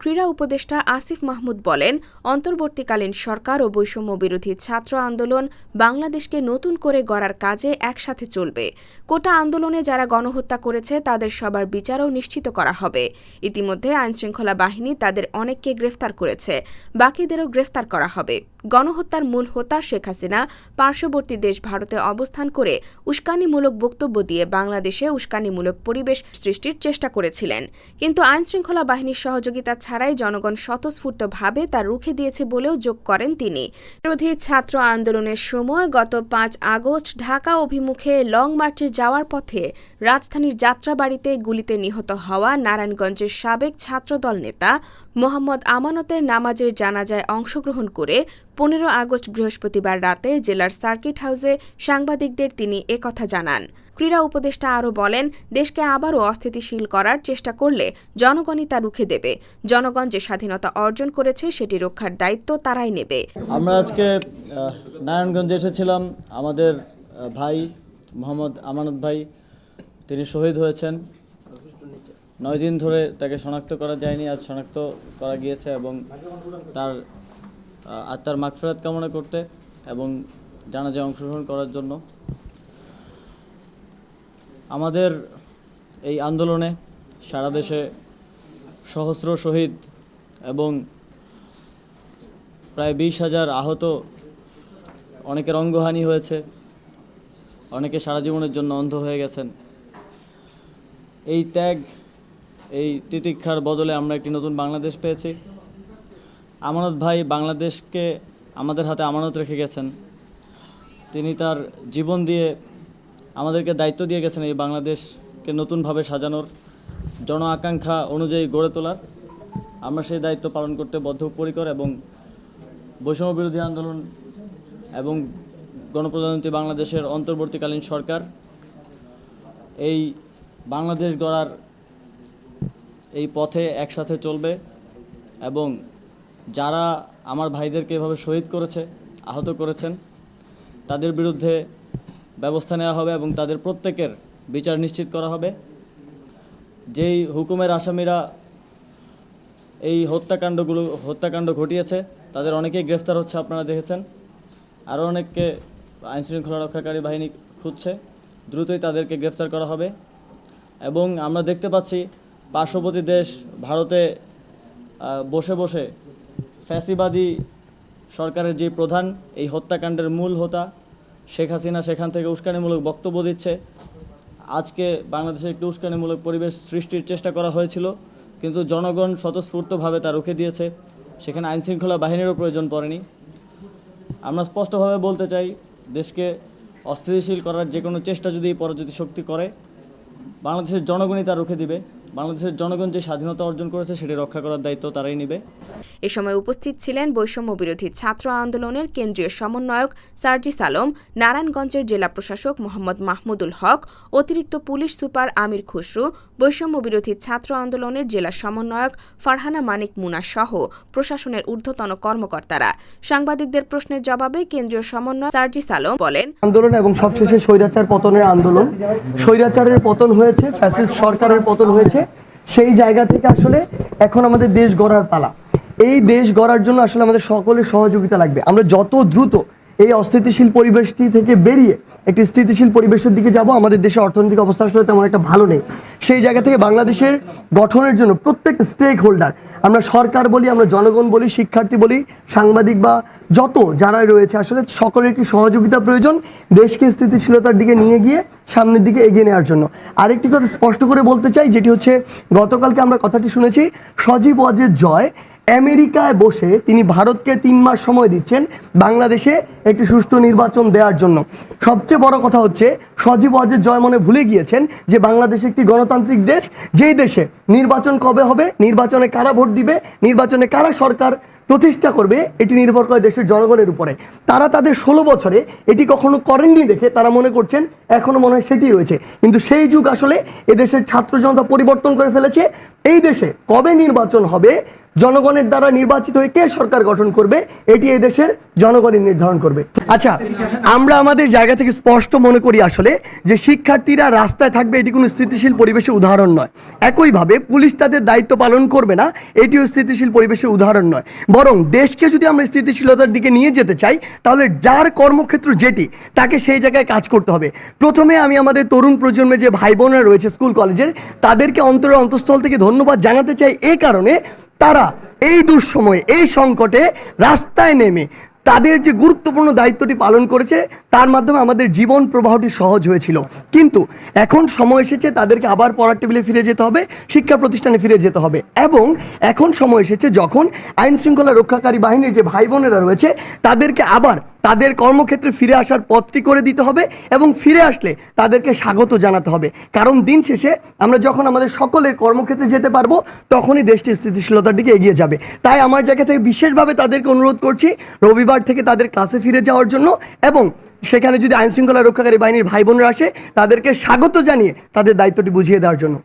ক্রীড়া উপদেষ্টা আসিফ মাহমুদ বলেন, অন্তর্বর্তীকালীন সরকার ও বৈষম্য বিরোধী ছাত্র আন্দোলন বাংলাদেশকে নতুন করে গড়ার কাজে একসাথে চলবে। কোটা আন্দোলনে যারা গণহত্যা করেছে, তাদের সবার বিচারও নিশ্চিত করা হবে। ইতিমধ্যে আইনশৃঙ্খলা বাহিনী তাদের অনেককে গ্রেফতার করেছে। বাকিদেরও গ্রেফতার করা হবে। গণহত্যার মূল হোতা শেখ হাসিনা পার্শ্ববর্তী দেশ ভারতে অবস্থান করে উস্কানিমূলক বক্তব্য দিয়ে বাংলাদেশে উস্কানিমূলক পরিবেশ সৃষ্টির চেষ্টা করেছিলেন। কিন্তু আইনশৃঙ্খলা বাহিনীর সহযোগিতা ছাড়াই জনগণ স্বতঃস্ফূর্তভাবে তা রুখে দিয়েছে বলেও যোগ করেন তিনি। বিরোধী ছাত্র আন্দোলনের সময় গত পাঁচ আগস্ট ঢাকা অভিমুখে লং মার্চে যাওয়ার পথে রাজধানীর যাত্রাবাড়িতে গুলিতে নিহত হওয়া নারায়ণগঞ্জের সাবেক ছাত্রদল নেতা মোহাম্মদ আমানতের নামাজের জানাজায় অংশগ্রহণ করে পনেরো আগস্ট বৃহস্পতিবার রাতে জেলার সার্কিট হাউসে সাংবাদিকদের তিনি একথা জানান। ক্রীড়া উপদেষ্টা আরও বলেন, দেশকে আবারও অস্থিতিশীল করার চেষ্টা করলে জনগণই তা রুখে দেবে। জনগণ যে স্বাধীনতা অর্জন করেছে সেটি রক্ষার দায়িত্ব তারাই নেবে। আমরা আজকে নারায়ণগঞ্জে এসেছিলাম। আমাদের ভাই মোহাম্মদ আমানত ভাই, তিনি শহীদ হয়েছেন। নয় দিন ধরে তাকে শনাক্ত করা যায়নি, আজ শনাক্ত করা গিয়েছে এবং তার আত্মার মাগফেরাত কামনা করতে এবং জানাজায় অংশগ্রহণ করার জন্য। আমাদের এই আন্দোলনে সারা দেশে সহস্র শহীদ এবং প্রায় বিশ হাজার আহত অনেকের অঙ্গহানি হয়েছে, অনেকে সারা জীবনের জন্য অন্ধ হয়ে গেছেন। এই ত্যাগ, এই তিতিক্ষার বদলে আমরা একটি নতুন বাংলাদেশ পেয়েছি। আমানত ভাই বাংলাদেশকে আমাদের হাতে আমানত রেখে গেছেন। তিনি তার জীবন দিয়ে আমাদেরকে দায়িত্ব দিয়ে গেছেন এই বাংলাদেশকে নতুনভাবে সাজানোর। জন আকাঙ্ক্ষা অনুযায়ী গড়ে তোলার। আমরা সেই দায়িত্ব পালন করতে বদ্ধপরিকর এবং বৈষম্য বিরোধী আন্দোলন এবং গণপ্রজাতন্ত্রী বাংলাদেশের অন্তর্বর্তীকালীন সরকার এই বাংলাদেশ গড়ার এই পথে একসাথে চলবে এবং যারা আমার ভাইদেরকে এভাবে শহীদ করেছে, আহত করেছেন, তাদের বিরুদ্ধে ব্যবস্থা নেওয়া হবে এবং তাদের প্রত্যেকের বিচার নিশ্চিত করা হবে। যেই হুকুমের আসামিরা এই হত্যাকাণ্ডগুলো, হত্যাকাণ্ড ঘটিয়েছে, তাদের অনেকেই গ্রেফতার হচ্ছে, আপনারা দেখেছেন। আরও অনেককে আইনশৃঙ্খলা রক্ষাকারী বাহিনী খুঁজছে, দ্রুতই তাদেরকে গ্রেফতার করা হবে। এবং আমরা দেখতে পাচ্ছি, পার্শ্ববর্তী দেশ ভারতে বসে বসে ফ্যাসিবাদী সরকারের যে প্রধান, এই হত্যাকাণ্ডের মূল হোতা, শেখ হাসিনা সেখান থেকে উস্কানিমূলক বক্তব্য দিচ্ছে। আজকে বাংলাদেশে একটি উস্কানিমূলক পরিবেশ সৃষ্টির চেষ্টা করা হয়েছিল, কিন্তু জনগণ স্বতঃস্ফূর্তভাবে তা রুখে দিয়েছে। সেখানে আইনশৃঙ্খলা বাহিনীরও প্রয়োজন পড়েনি। আমরা স্পষ্টভাবে বলতে চাই, দেশকে অস্থিতিশীল করার যে কোনো চেষ্টা যদি পরাজিত শক্তি করে, বাংলাদেশের জনগণই তা রুখে দিবে। বাংলাদেশের জনগণ যে স্বাধীনতা অর্জন করেছে সেটি রক্ষা করার দায়িত্ব তারাই নেবে। এ সময় উপস্থিত ছিলেন বৈষম্য বিরোধী ছাত্র আন্দোলনের কেন্দ্রীয় সমন্বয়ক সার্জিস আলম নারায়ণগঞ্জের জেলা প্রশাসক মোহাম্মদ মাহমুদুল হক অতিরিক্ত পুলিশ সুপার আমির খুসরু বৈষম্য বিরোধী ছাত্র আন্দোলনের জেলা সমন্বয়ক ফারহানা মানিক মুনা সহ প্রশাসনের ঊর্ধ্বতন কর্মকর্তারা। সাংবাদিকদের প্রশ্নের জবাবে কেন্দ্রীয় সমন্বয় সার্জিস আলম বলেন আন্দোলন এবং সবশেষে স্বৈরাচার পতনের আন্দোলন। স্বৈরাচারের পতন হয়েছে ফ্যাসিস্ট সরকারের পতন হয়েছে সেই জায়গা থেকে আসলে এখন আমাদের দেশ গড়ার পালা। এই দেশ গড়ার জন্য আসলে আমাদের সকলের সহযোগিতা লাগবে। আমরা যত দ্রুত এই অস্থিতিশীল পরিবেশটি থেকে বেরিয়ে একটি স্থিতিশীল পরিবেশের দিকে যাব। আমাদের দেশের অর্থনৈতিক অবস্থা আসলে তেমন একটা ভালো নেই। সেই জায়গা থেকে বাংলাদেশের গঠনের জন্য প্রত্যেক স্টেক হোল্ডার আমরা সরকার বলি, আমরা জনগণ বলি, শিক্ষার্থী বলি, সাংবাদিক বা যত যারা রয়েছে, আসলে সকলের একটি সহযোগিতা প্রয়োজন দেশকে স্থিতিশীলতার দিকে নিয়ে গিয়ে সামনের দিকে এগিয়ে নেওয়ার জন্য। আরেকটি কথা স্পষ্ট করে বলতে চাই, যেটি হচ্ছে গতকালকে আমরা কথাটি শুনেছি, সজীব ওয়াজের জয়। আমেরিকায় বসে তিনি ভারতকে তিন মাস সময় দিচ্ছেন বাংলাদেশে একটি সুষ্ঠু নির্বাচন দেওয়ার জন্য। সবচেয়ে বড় কথা হচ্ছে, সজীব অজের জয় মনে ভুলে গিয়েছেন যে বাংলাদেশ একটি গণতান্ত্রিক দেশ। যেই দেশে নির্বাচন কবে হবে, নির্বাচনে কারা ভোট দিবে, নির্বাচনে কারা সরকার প্রতিষ্ঠা করবে, এটি নির্ভর করে দেশের জনগণের উপরে। তারা তাদের ষোলো বছরে এটি কখনো করেননি দেখে তারা মনে করছেন এখনও মনে হয় সেটি হয়েছে। কিন্তু সেই যুগ আসলে এদেশের ছাত্র জনতা পরিবর্তন করে ফেলেছে। এই দেশে কবে নির্বাচন হবে, জনগণের দ্বারা নির্বাচিত হয়ে কে সরকার গঠন করবে, এটি এই দেশের জনগণই নির্ধারণ করবে। আচ্ছা আমরা আমাদের জায়গা থেকে স্পষ্ট মনে করি আসলে যে শিক্ষার্থীরা রাস্তায় থাকবে, এটি কোনো স্থিতিশীল পরিবেশের উদাহরণ নয়। একইভাবে পুলিশ তাদের দায়িত্ব পালন করবে না, এটিও স্থিতিশীল পরিবেশের উদাহরণ নয়। বরং দেশকে যদি আমরা স্থিতিশীলতার দিকে নিয়ে যেতে চাই, তাহলে যার কর্মক্ষেত্র যেটি, তাকে সেই জায়গায় কাজ করতে হবে। প্রথমে আমি আমাদের তরুণ প্রজন্মের যে ভাই বোনরা রয়েছে স্কুল, কলেজের, তাদেরকে অন্তরের অন্তঃস্থল থেকে ধন্যবাদ জানাতে চাই। এ কারণে তারা এই দুঃসময়ে, এই সংকটে রাস্তায় নেমে তাদের যে গুরুত্বপূর্ণ দায়িত্বটি পালন করেছে, তার মাধ্যমে আমাদের জীবন প্রবাহটি সহজ হয়েছিল। কিন্তু এখন সময় এসেছে, তাদেরকে আবার পড়ার টেবিলে ফিরে যেতে হবে, শিক্ষা প্রতিষ্ঠানে ফিরে যেতে হবে। এবং এখন সময় এসেছে যখন আইন শৃঙ্খলা রক্ষাকারী বাহিনীর যে ভাই বোনেরা রয়েছে, তাদেরকে আবার তাদের কর্মক্ষেত্রে ফিরে আসার পথটি করে দিতে হবে এবং ফিরে আসলে তাদেরকে স্বাগত জানাতে হবে। কারণ দিন শেষে আমরা যখন আমাদের সকলের কর্মক্ষেত্রে যেতে পারব, তখনই দেশটি স্থিতিশীলতার দিকে এগিয়ে যাবে। তাই আমার জায়গা থেকে বিশেষভাবে তাদেরকে অনুরোধ করছি, রবিবার থেকে তাদের ক্লাসে ফিরে যাওয়ার জন্য এবং সেখানে যদি আইনশৃঙ্খলা রক্ষাকারী বাহিনীর ভাই বোনরা আসে, তাদেরকে স্বাগত জানিয়ে তাদের দায়িত্বটি বুঝিয়ে দেওয়ার জন্য।